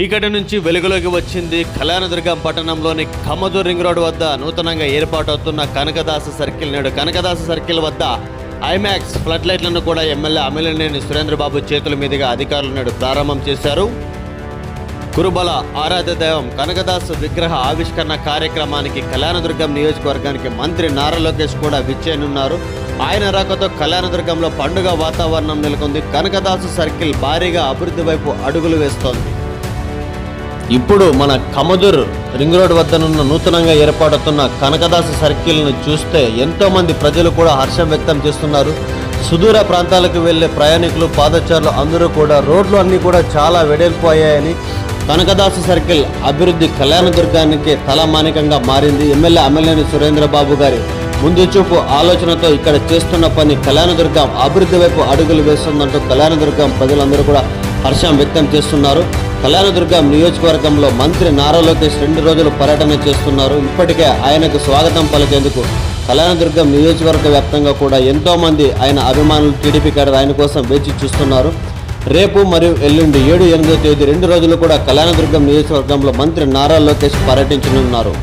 చీకటి నుంచి వెలుగులోకి వచ్చింది కళ్యాణదుర్గం పట్టణంలోని కమదూర్ రింగ్ రోడ్ వద్ద నూతనంగా ఏర్పాటవుతున్న కనకదాస సర్కిల్ నేడు. కనకదాస సర్కిల్ వద్ద ఐమాక్స్ ఫ్లడ్ లైట్లను కూడా ఎమ్మెల్యే అమిలినేని సురేంద్రబాబు చేతుల మీదుగా అధికారులు నేడు ప్రారంభం చేశారు. కురుబల ఆరాధ్య దైవం కనకదాస్ విగ్రహ ఆవిష్కరణ కార్యక్రమానికి కళ్యాణదుర్గం నియోజకవర్గానికి మంత్రి నారా లోకేష్ కూడా విచ్చేయనున్నారు. ఆయన రాకతో కళ్యాణదుర్గంలో పండుగ వాతావరణం నెలకొంది. కనకదాసు సర్కిల్ భారీగా అభివృద్ధి వైపు అడుగులు వేస్తోంది. ఇప్పుడు మన కమదుర్ రింగ్ రోడ్ వద్దనున్న నూతనంగా ఏర్పాటుతున్న కనకదాస సర్కిల్ను చూస్తే ఎంతోమంది ప్రజలు కూడా హర్షం వ్యక్తం చేస్తున్నారు. సుదూర ప్రాంతాలకు వెళ్ళే ప్రయాణికులు పాదచారులు అందరూ కూడా రోడ్లు అన్నీ కూడా చాలా వెడల్పు అయ్యాయని కనకదాస సర్కిల్ అభివృద్ధి కళ్యాణదుర్గానికి తలమానికంగా మారింది. ఎమ్మెల్యే అమ్మెల్యేని సురేంద్రబాబు గారి ముందు చూపు ఆలోచనతో ఇక్కడ చేస్తున్న పని కళ్యాణదుర్గం అభివృద్ధి వైపు అడుగులు వేస్తుందంటూ కళ్యాణదుర్గం ప్రజలందరూ కూడా హర్షం వ్యక్తం చేస్తున్నారు. కళ్యాణదుర్గం నియోజకవర్గంలో మంత్రి నారా లోకేష్ రెండు రోజులు పర్యటన చేస్తున్నారు. ఇప్పటికే ఆయనకు స్వాగతం పలికేందుకు కళ్యాణదుర్గం నియోజకవర్గ వ్యాప్తంగా కూడా ఎంతోమంది ఆయన అభిమానులు టీడీపీ కాడర్ ఆయన కోసం వేచి చూస్తున్నారు. రేపు మరియు ఎల్లుండి ఏడు ఎనిమిదో తేదీ రెండు రోజులు కూడా కళ్యాణదుర్గం నియోజకవర్గంలో మంత్రి నారా లోకేష్ పర్యటించనున్నారు.